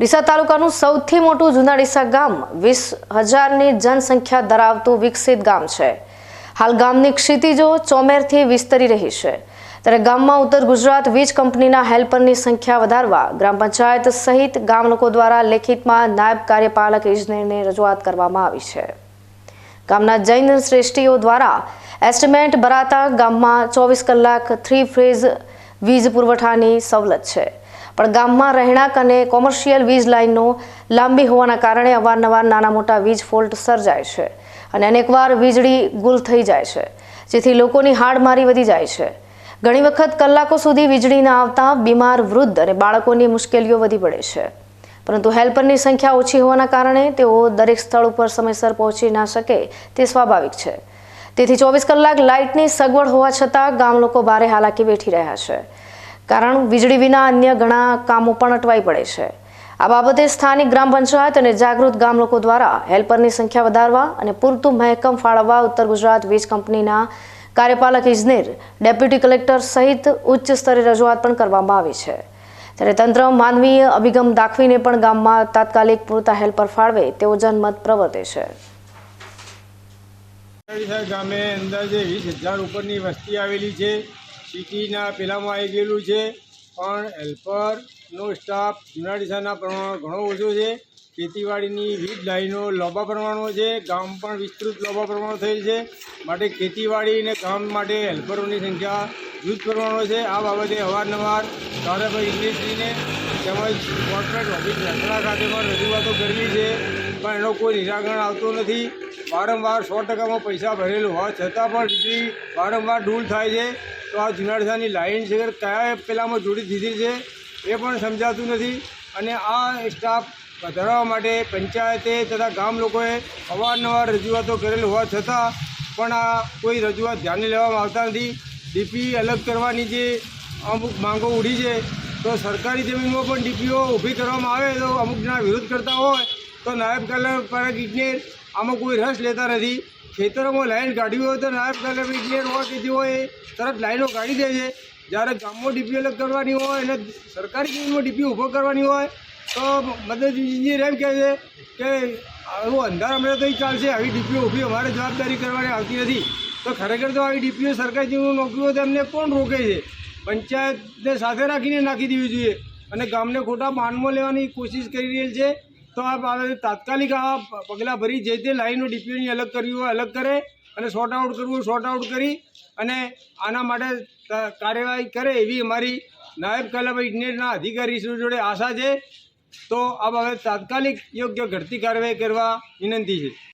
ડીસા તાલુકાનું સૌથી મોટું જૂના ડીસા ગામ વીસ હજારની જનસંખ્યા ધરાવતું વિકસિત ગામ છે. હાલ ગામની ક્ષિતિજો ચોમેરથી વિસ્તરી રહી છે. ત્યારે ગામમાં ઉત્તર ગુજરાત વીજ કંપનીના હેલ્પરની સંખ્યા વધારવા ગ્રામ પંચાયત સહિત ગામ લોકો દ્વારા લેખિતમાં નાયબ કાર્યપાલક ઇજનેરને રજૂઆત કરવામાં આવી છે. ગામના જૈન શ્રેષ્ઠીઓ દ્વારા એસ્ટિમેટ ભરાતા ગામમાં ચોવીસ કલાક થ્રી ફેઝ વીજ પુરવઠાની સવલત છે. પણ ગામમાં રહેણાંક અને કોમર્શિયલ વીજ લાઇનો લાંબી હોવાના કારણે અવારનવાર નાના મોટા વીજ ફોલ્ટ સર્જાય છે અને અનેકવાર વીજળી ગુલ થઈ જાય છે, જેથી લોકોની હાડમારી વધી જાય છે. ઘણી વખત કલાકો સુધી વીજળી ન આવતા બીમાર વૃદ્ધ અને બાળકોની મુશ્કેલીઓ વધી પડે છે. પરંતુ હેલ્પરની સંખ્યા ઓછી હોવાના કારણે તેઓ દરેક સ્થળ ઉપર સમયસર પહોંચી ના શકે તે સ્વાભાવિક છે. તેથી ચોવીસ કલાક લાઇટની સગવડ હોવા છતાં ગામ લોકો ભારે હાલાકી વેઠી રહ્યા છે. કારણ વીજળી વિના અન્ય ઘણા કામો પણ અટવાઈ પડે છે. આ બાબતે સ્થાનિક ગ્રામ પંચાયત અને જાગૃત ગામ લોકો દ્વારા હેલ્પરની સંખ્યા વધારવા અને પૂરતું મહેકમ ફાળવવા ઉત્તર ગુજરાત વીજ કંપનીના કાર્યપાલક ઇજનેર, ડેપ્યુટી કલેક્ટર સહિત ઉચ્ચ સ્તરે રજૂઆત પણ કરવામાં આવી છે. ત્યારે તંત્ર માનવીય અભિગમ દાખવીને પણ ગામમાં તાત્કાલિક પૂરતા હેલ્પર ફાળવે તેવો જનમત પ્રવર્તે છે. ગામે અંદાજે વીસ હજાર ઉપરની વસ્તી આવેલી છે સિટીના પહેલામાં આવી ગયેલું છે, પણ હેલ્પરનો સ્ટાફ જુનાડીસાના પ્રમાણ ઘણો ઓછો છે. ખેતીવાડીની વીજ લાઈનો લાંબા પ્રમાણમાં છે, ગામ પણ વિસ્તૃત લાંબા પ્રમાણ થયેલ છે. માટે ખેતીવાડી અને ગામ માટે હેલ્પરોની સંખ્યા જૂથ પ્રમાણમાં છે. આ બાબતે અવારનવાર ધારાભાઈ ઇન્ડસ્ટ્રીને તેમજ કોર્પોરેટ ઓફિસ રચના ખાતે પણ રજૂઆતો કરવી છે, પણ એનો કોઈ નિરાકરણ આવતું નથી. વારંવાર સો ટકામાં પૈસા ભરેલું હોવા છતાં પણ વીજળી વારંવાર ડૂલ થાય છે. તો આ જુનાડસાની લાઇન છે. કયા પેલામાં જોડી દીધી છે, એ પણ સમજાતું નથી. અને આ સ્ટાફ વધારવા માટે પંચાયતે તથા ગામ લોકોએ અવારનવાર રજૂઆતો કરેલ હોવા છતાં પણ આ કોઈ રજૂઆત ધ્યાને લેવામાં આવતા નથી. ડીપી અલગ કરવાની જે અમુક માંગો ઉડી છે, તો સરકારી જમીનમાં પણ ડીપીઓ ઊભી કરવામાં આવે તો અમુક જણા વિરોધ કરતા હોય, તો નાયબ કલેક્ટર ઇજનેર આમાં કોઈ રસ લેતા નથી. ખેતરોમાં લાઈન કાઢવી હોય તો નાયબ કલેક્ટર ઇજનેર હોય કે જે હોય તરત લાઈનો કાઢી દે છે. જ્યારે ગામમાં ડીપી અલગ કરવાની હોય અને સરકારી જમીનમાં ડીપી ઊભો કરવાની હોય તો મદદ ઇજનેર એમ કહે છે કે આવું અંધાર અમને તો ચાલશે. આવી ડીપીઓ ઊભી અમારે જવાબદારી કરવાની આવતી નથી. તો ખરેખર તો આવી ડીપીઓ સરકારી જીવન નોકરી હોય તો એમને કોણ રોકે છે? પંચાયતને સાથે રાખીને નાખી દેવી જોઈએ. અને ગામને ખોટા માનમાં લેવાની કોશિશ કરી રહેલ છે. તો આ તાત્કાલિક આ પગલાં ભરી જે તે લાઈનો ડીપીઓની અલગ કરવી હોય, અલગ કરે અને શોર્ટ આઉટ કરવું હોય શોર્ટ આઉટ કરી અને આના માટે કાર્યવાહી કરે એવી અમારી નાયબ કલાભાઈ ઇજનેરના અધિકારી જોડે આશા છે. તો આ બાબતે તાત્કાલિક યોગ્ય ઘટતી કાર્યવાહી કરવા વિનંતી છે.